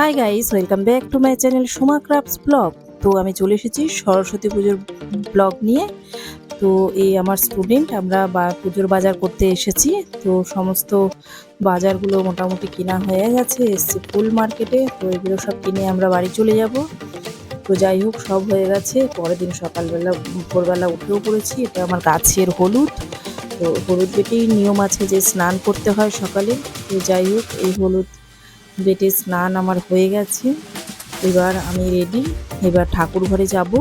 Hi guys welcome back to my channel Soma crafts blog তো আমি চলে এসেছি সরস্বতী পুজোর ব্লগ নিয়ে। তো এই আমার স্টুডেন্ট আমরা বা পুজোর বাজার করতে এসেছি। তো সমস্ত বাজারগুলো মোটামুটি কেনা হয়ে গেছে, এসছি ফুল মার্কেটে তো এগুলো সব কিনে আমরা বাড়ি চলে যাব। তো যাই হোক, সব হয়ে গেছে। পরের দিন সকালবেলা, ভোরবেলা উঠেও পড়েছি। এটা আমার গাছের হলুদ। তো হলুদ বেটেই নিয়ম আছে যে স্নান করতে হয় সকালে। তো যাই হোক, এই হলুদ বেটে স্নান আমার হয়ে গেছে। এবার আমি রেডি এবার ঠাকুর ঘরে যাব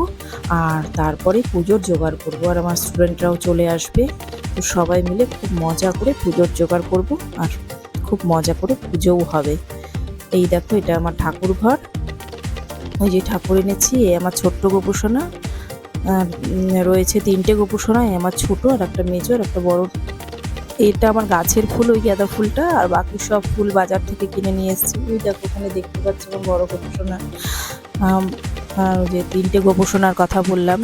আর তারপরে পুজোর জোগাড় করব আর আমার স্টুডেন্টরাও চলে আসবে। তো সবাই মিলে খুব মজা করে পুজোর জোগাড় করব আর খুব মজা করে পুজোও হবে। এই দেখো এটা আমার ঠাকুর ঘর। ওই যে ঠাকুর এনেছি, এ আমার ছোট্ট গোপুসোনা রয়েছে তিনটে গোপুসোনা এ আমার ছোট আর একটা মেজো আর একটা বড় এটা আমার গাছের ফুল ওই গাঁদা ফুলটা আর বাকি সব ফুল বাজার থেকে কিনে নিয়ে এসেছি। ওই দেখো ওখানে দেখতে পাচ্ছি আমার বড় আম, আর যে তিনটে গোপুসোনার কথা বললাম।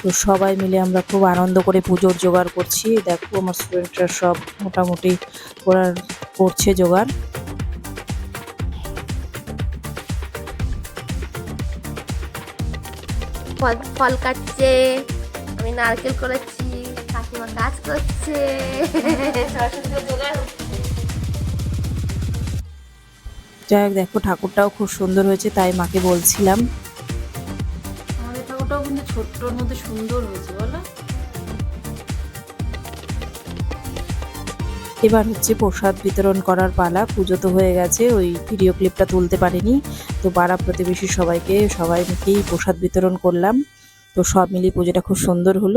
তো সবাই মিলে আমরা খুব আনন্দ করে পুজোর জোগাড় করছি। দেখো আমার স্টুডেন্টরা সব মোটামুটি ওরা করছে জোগাড়। ফল ফল কাটছে আমি নারকেল করেছি। কাকিমা কাজ করছে। যাই হোক দেখো ঠাকুরটাও খুব সুন্দর হয়েছে তাই মাকে বলছিলাম। আমাদের ঠাকুরটাও কিন্তু ছোট্টর মধ্যে সুন্দর হয়েছে বলো। এবার হচ্ছে প্রসাদ বিতরণ করার পালা। পুজো তো হয়ে গেছে ওই ভিডিও ক্লিপটা তুলতে পারিনি। তো পাড়া প্রতিবেশী সবাইকে সবাই মিলেই প্রসাদ বিতরণ করলাম। তো সব মিলিয়ে পুজোটা খুব সুন্দর হলো।